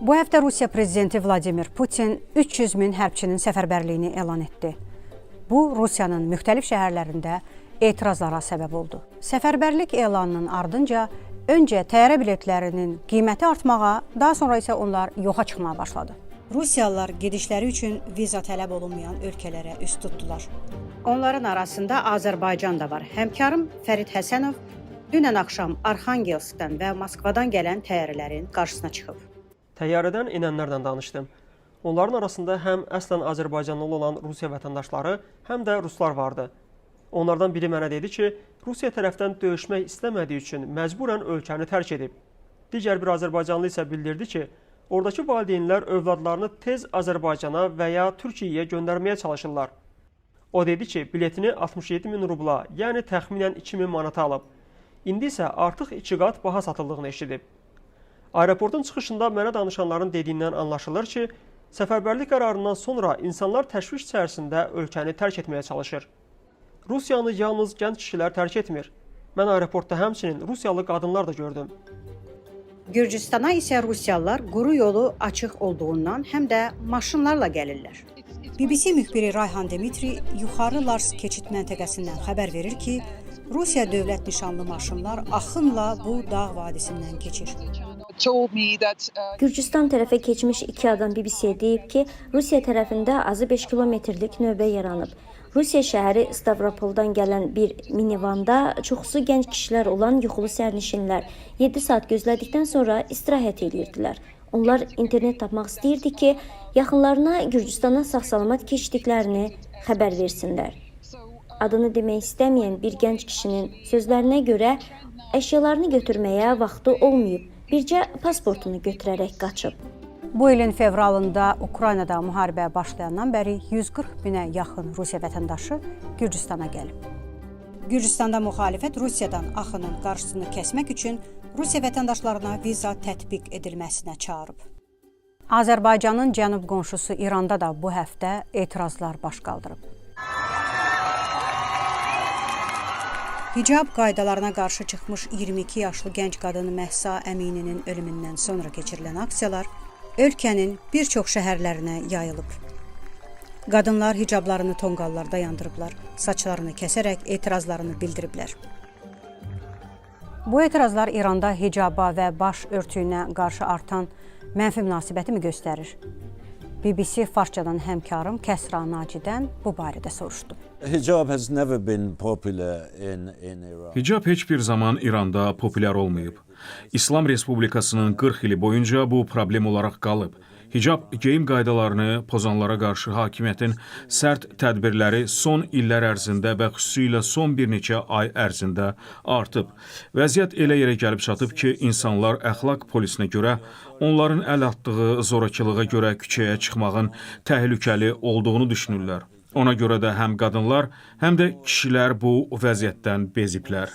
Bu həftə Rusiya prezidenti Vladimir Putin 300 min hərbçinin səfərbərliyini elan etdi. Bu Rusiyanın müxtəlif şəhərlərində etirazlara səbəb oldu. Səfərbərlik elanının ardınca öncə təyyarə biletlərinin qiyməti artmağa, daha sonra isə onlar yoxa çıxmağa başladı. Rusiyalılar gedişləri üçün viza tələb olunmayan ölkələrə üz tutdular. Onların arasında Azərbaycan da var. Həmkarım Fərid Həsənov dünən axşam Arxangelskdən və Moskvadan gələn təyyarələrin qarşısına çıxıb. Təyyarədən enənlərlə danışdım. Onların arasında həm əslən Azərbaycanlı olan Rusiya vətəndaşları, həm də ruslar vardı. Onlardan biri mənə dedi ki, Rusiya tərəfdən döyüşmək istəmədiyi üçün məcburən ölkəni tərk edib. Digər bir Azərbaycanlı isə bildirdi ki, oradakı valideynlər övladlarını tez Azərbaycana və ya Türkiyəyə göndərməyə çalışırlar. O dedi ki, biletini 67 min rubla, yəni təxminən 2000 manata alıb. İndi isə artıq 2 qat baha satıldığını eşidib. Aeroportun çıxışında mənə danışanların dediyindən anlaşılır ki, səfərbərlik qərarından sonra insanlar təşviş içərisində ölkəni tərk etməyə çalışır. Rusiyanı yalnız gənc kişilər tərk etmir. Mən aeroportda həmçinin Rusiyalı qadınlar da gördüm. Gürcüstana isə Rusiyalılar quru yolu açıq olduğundan həm də maşınlarla gəlirlər. BBC müxbiri Rayhan Dimitri yuxarı Lars keçid məntəqəsindən xəbər verir ki, Rusiya dövlət nişanlı maşınlar axınla bu dağ vadisindən keçir. Uh, Gürcüstan tərəfə keçmiş iki adam BBC-yə deyib ki, Rusiya tərəfində azı 5 kilometrlik növbə yaranıb. Rusiya şəhəri Stavropoldan gələn bir minivanda çoxsu gənc kişilər olan yuxulu sərnişinlər 7 saat gözlədikdən sonra istirahət edirdilər. Onlar internet tapmaq istəyirdi ki, yaxınlarına Gürcüstana sağ-salamat keçdiklərini xəbər versinlər. Adını demək istəməyən bir gənc kişinin sözlərinə görə əşyalarını götürməyə vaxtı olmayıb. Bircə pasportunu götürərək qaçıb. Bu ilin fevralında Ukraynada müharibə başlayandan bəri 140 minə yaxın Rusiya vətəndaşı Gürcüstana gəlib. Gürcüstanda müxalifət Rusiyadan axının qarşısını kəsmək üçün Rusiya vətəndaşlarına viza tətbiq edilməsinə çağırıb. Azərbaycanın cənub qonşusu İranda da bu həftə etirazlar baş qaldırıb. Hicab qaydalarına qarşı çıxmış 22 yaşlı gənc qadın Məhsa Əmininin ölümündən sonra keçirilən aksiyalar ölkənin bir çox şəhərlərinə yayılıb. Qadınlar hicablarını tonqallarda yandırıblar, saçlarını kəsərək etirazlarını bildiriblər. Bu etirazlar İranda hicaba və baş örtüyünə qarşı artan mənfi münasibəti mi göstərir? BBC Farsçadan həmkarım Kəsra Nacidən bu barədə soruşdu. Hicab heç bir zaman İranda populyar olmayıb. İslam Respublikasının 40 ili boyunca bu problem olaraq qalıb. Hicab geyim qaydalarını pozanlara qarşı hakimiyyətin sərt tədbirləri son illər ərzində və xüsusilə son bir neçə ay ərzində artıb. Vəziyyət elə yerə gəlib çatıb ki, insanlar əxlaq polisinə görə onların əl atdığı zorakılığa görə küçəyə çıxmağın təhlükəli olduğunu düşünürlər. Ona görə də həm qadınlar, həm də kişilər bu vəziyyətdən beziblər.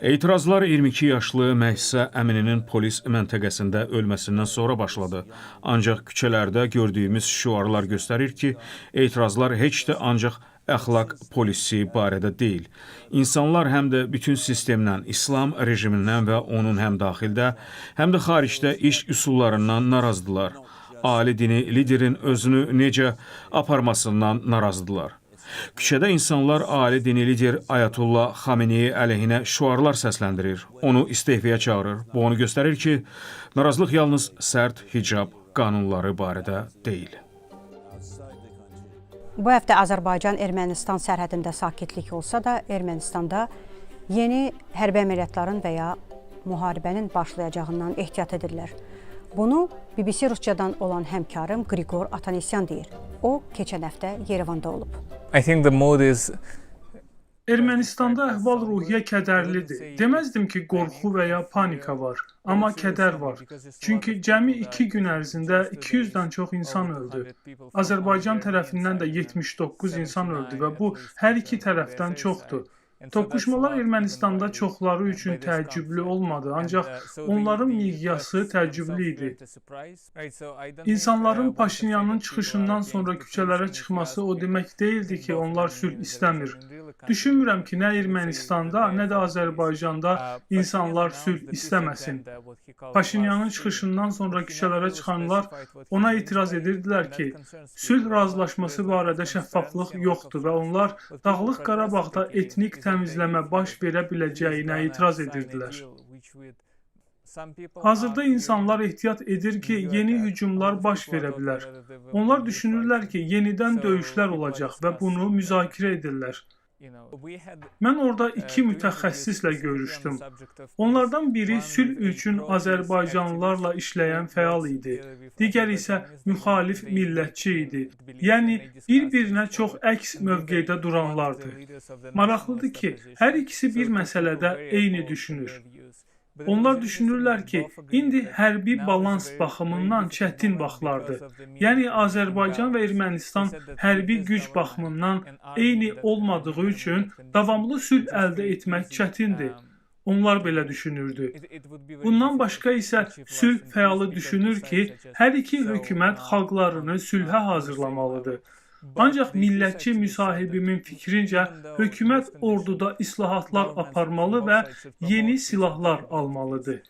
Etirazlar 22 yaşlı Məhsə Əmininin polis məntəqəsində ölməsindən sonra başladı. Ancaq küçələrdə gördüyümüz şüarlar göstərir ki, etirazlar heç də ancaq əxlaq polisi barədə deyil. İnsanlar həm də bütün sistemdən, İslam rejimindən və onun həm daxildə, həm də xaricdə iş üsullarından narazıdırlar. Ali dini liderin özünü necə aparmasından narazıdırlar. Küçədə insanlar ali dini lider Ayatullah Xameneyi əleyhinə şüarlar səsləndirir, onu istehfaya çağırır. Bu onu göstərir ki, narazılıq yalnız sərt hicab qanunları barədə deyil. Bu həftə Azərbaycan-Ermənistan sərhədində sakitlik olsa da, Ermənistanda yeni hərbi əməliyyatların və ya müharibənin başlayacağından ehtiyat edirlər. Bunu BBC Rusçadan olan həmkarım Qrigor Atanesyan deyir. O keçən həftə Yerevanda olub. I think the mood is Ermənistanda əhval-ruhiyyə kədərlidir. Deməzdim ki, qorxu və ya panika var, amma kədər var. Çünki cəmi 2 gün ərzində 200-dən çox insan öldü. Azərbaycan tərəfindən də 79 insan öldü və bu hər iki tərəfdən çoxdur. Toqquşmalar Ermənistanda çoxları üçün təəccüblü olmadı, ancaq onların miqyası təəccüblü idi. İnsanların Paşinyanın çıxışından sonra küçələrə çıxması o demək deyildi ki, onlar sülh istəmir. Düşünmürəm ki, nə Ermənistanda, nə də Azərbaycanda insanlar sülh istəməsin. Paşinyanın çıxışından sonra küçələrə çıxanlar ona etiraz edirdilər ki, sülh razılaşması barədə şəffaflıq yoxdur və onlar Dağlıq Qarabağda etnik təmizləmə baş verə biləcəyinə etiraz edirdilər. Hazırda insanlar ehtiyat edir ki, yeni hücumlar baş verə bilər. Onlar düşünürlər ki, yenidən döyüşlər olacaq və bunu müzakirə edirlər. Mən orada iki mütəxəssislə görüşdüm. Onlardan biri sülh üçün Azərbaycanlılarla işləyən fəal idi. Digəri isə müxalif millətçi idi. Yəni bir-birinə çox əks mövqedə duranlardı. Maraqlıdır ki, hər ikisi bir məsələdə eyni düşünür. Onlar düşünürlər ki, indi hərbi balans baxımından çətin vaxtlardır. Yəni Azərbaycan və Ermənistan hərbi güc baxımından eyni olmadığı üçün davamlı sülh əldə etmək çətindir. Onlar belə düşünürdü. Bundan başqa isə sülh fəalı düşünür ki, hər iki hökumət xalqlarını sülhə hazırlamalıdır. Ancaq millətçi müsahibimin fikrincə hökumət orduda islahatlar aparmalı və yeni silahlar almalıdır.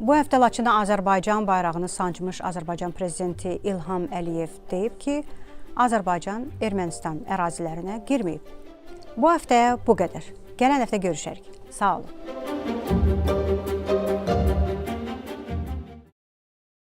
Bu həftə Laçında Azərbaycan bayrağını sancmış Azərbaycan prezidenti İlham Əliyev deyib ki, Azərbaycan Ermənistan ərazilərinə girməyib. Bu həftəyə bu qədər. Gələn həftə görüşərik. Sağ olun.